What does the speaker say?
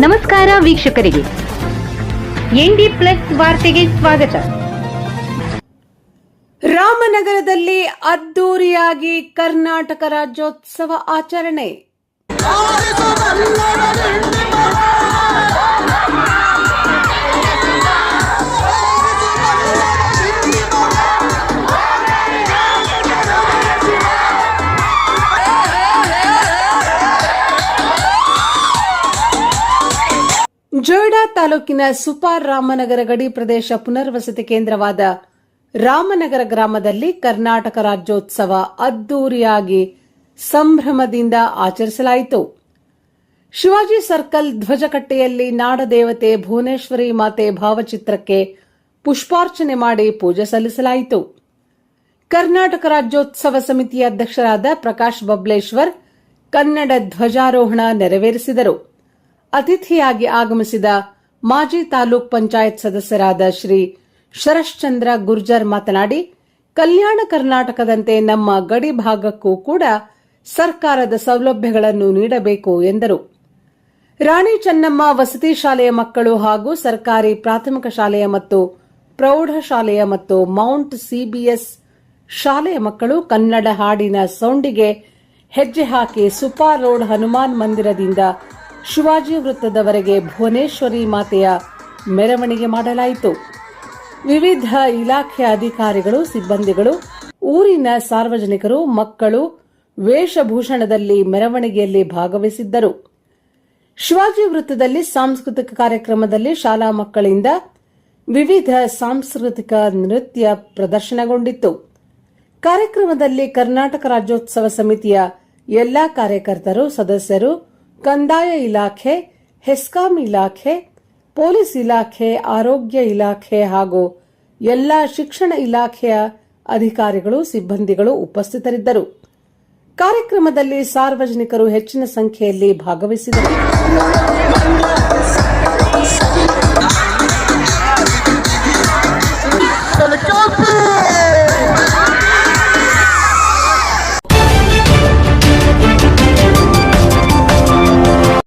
ನಮಸ್ಕಾರ ವೀಕ್ಷಕರಿಗೆ. ND plus ವಾರ್ತೆಗೆ ಸ್ವಾಗತ. ರಾಮನಗರದಲ್ಲಿ ಅದ್ದೂರಿಯಾಗಿ ಕರ್ನಾಟಕ ರಾಜ್ಯೋತ್ಸವ ಆಚರಣೆ. ತಾಲೂಕಿನ ಸುಪಾರ್ ರಾಮನಗರ ಗಡಿ ಪ್ರದೇಶ ಪುನರ್ವಸತಿ ಕೇಂದ್ರವಾದ ರಾಮನಗರ ಗ್ರಾಮದಲ್ಲಿ ಕರ್ನಾಟಕ ರಾಜ್ಯೋತ್ಸವ ಅದ್ದೂರಿಯಾಗಿ ಸಂಭ್ರಮದಿಂದ ಆಚರಿಸಲಾಯಿತು. ಶಿವಾಜಿ ಸರ್ಕಲ್ ಧ್ವಜಕಟ್ಟೆಯಲ್ಲಿ ನಾಡದೇವತೆ ಭುವನೇಶ್ವರಿ ಮಾತೆ ಭಾವಚಿತ್ರಕ್ಕೆ ಪುಷ್ಪಾರ್ಚನೆ ಮಾಡಿ ಪೂಜೆ ಸಲ್ಲಿಸಲಾಯಿತು. ಕರ್ನಾಟಕ ರಾಜ್ಯೋತ್ಸವ ಸಮಿತಿಯ ಅಧ್ಯಕ್ಷರಾದ ಪ್ರಕಾಶ್ ಬಬ್ಲೇಶ್ವರ್ ಕನ್ನಡ ಧ್ವಜಾರೋಹಣ ನೆರವೇರಿಸಿದರು. ಅತಿಥಿಯಾಗಿ ಆಗಮಿಸಿದ ಮಾಜಿ ತಾಲೂಕ್ ಪಂಚಾಯತ್ ಸದಸ್ಯರಾದ ಶ್ರೀ ಶರಶ್ಚಂದ್ರ ಗುರ್ಜರ್ ಮಾತನಾಡಿ, ಕಲ್ಯಾಣ ಕರ್ನಾಟಕದಂತೆ ನಮ್ಮ ಗಡಿ ಭಾಗಕ್ಕೂ ಕೂಡ ಸರ್ಕಾರದ ಸೌಲಭ್ಯಗಳನ್ನು ನೀಡಬೇಕು ಎಂದರು. ರಾಣಿ ಚೆನ್ನಮ್ಮ ವಸತಿ ಶಾಲೆಯ ಮಕ್ಕಳು ಹಾಗೂ ಸರ್ಕಾರಿ ಪ್ರಾಥಮಿಕ ಶಾಲೆಯ ಮತ್ತು ಪ್ರೌಢಶಾಲೆಯ ಮತ್ತು ಮೌಂಟ್ ಸಿಬಿಎಸ್ ಶಾಲೆಯ ಮಕ್ಕಳು ಕನ್ನಡ ಹಾಡಿನ ಸೌಂಡಿಗೆ ಹೆಜ್ಜೆ ಹಾಕಿ ಸುಪಾ ರೋಡ್ ಹನುಮಾನ್ ಮಂದಿರದಿಂದ ಶಿವಾಜಿ ವೃತ್ತದವರೆಗೆ ಭುವನೇಶ್ವರಿ ಮಾತೆಯ ಮೆರವಣಿಗೆ ಮಾಡಲಾಯಿತು. ವಿವಿಧ ಇಲಾಖೆ ಅಧಿಕಾರಿಗಳು, ಸಿಬ್ಬಂದಿಗಳು, ಊರಿನ ಸಾರ್ವಜನಿಕರು, ಮಕ್ಕಳು ವೇಷಭೂಷಣದಲ್ಲಿ ಮೆರವಣಿಗೆಯಲ್ಲಿ ಭಾಗವಹಿಸಿದ್ದರು. ಶಿವಾಜಿ ವೃತ್ತದಲ್ಲಿ ಸಾಂಸ್ಕೃತಿಕ ಕಾರ್ಯಕ್ರಮದಲ್ಲಿ ಶಾಲಾ ಮಕ್ಕಳಿಂದ ವಿವಿಧ ಸಾಂಸ್ಕೃತಿಕ ನೃತ್ಯ ಪ್ರದರ್ಶನಗೊಂಡಿತ್ತು. ಕಾರ್ಯಕ್ರಮದಲ್ಲಿ ಕರ್ನಾಟಕ ರಾಜ್ಯೋತ್ಸವ ಸಮಿತಿಯ ಎಲ್ಲಾ ಕಾರ್ಯಕರ್ತರು, ಸದಸ್ಯರು ಕಂದಾಯ ಇಲಾಖೆ, ಹೆಸ್ಕಾಂ ಇಲಾಖೆ, ಪೊಲೀಸ್ ಇಲಾಖೆ, ಆರೋಗ್ಯ ಇಲಾಖೆ ಹಾಗೂ ಎಲ್ಲ ಶಿಕ್ಷಣ ಇಲಾಖೆಯ ಅಧಿಕಾರಿಗಳು, ಸಿಬ್ಬಂದಿಗಳು ಉಪಸ್ಥಿತರಿದ್ದರು. ಕಾರ್ಯಕ್ರಮದಲ್ಲಿ ಸಾರ್ವಜನಿಕರು ಹೆಚ್ಚಿನ ಸಂಖ್ಯೆಯಲ್ಲಿ ಭಾಗವಹಿಸಿದರು.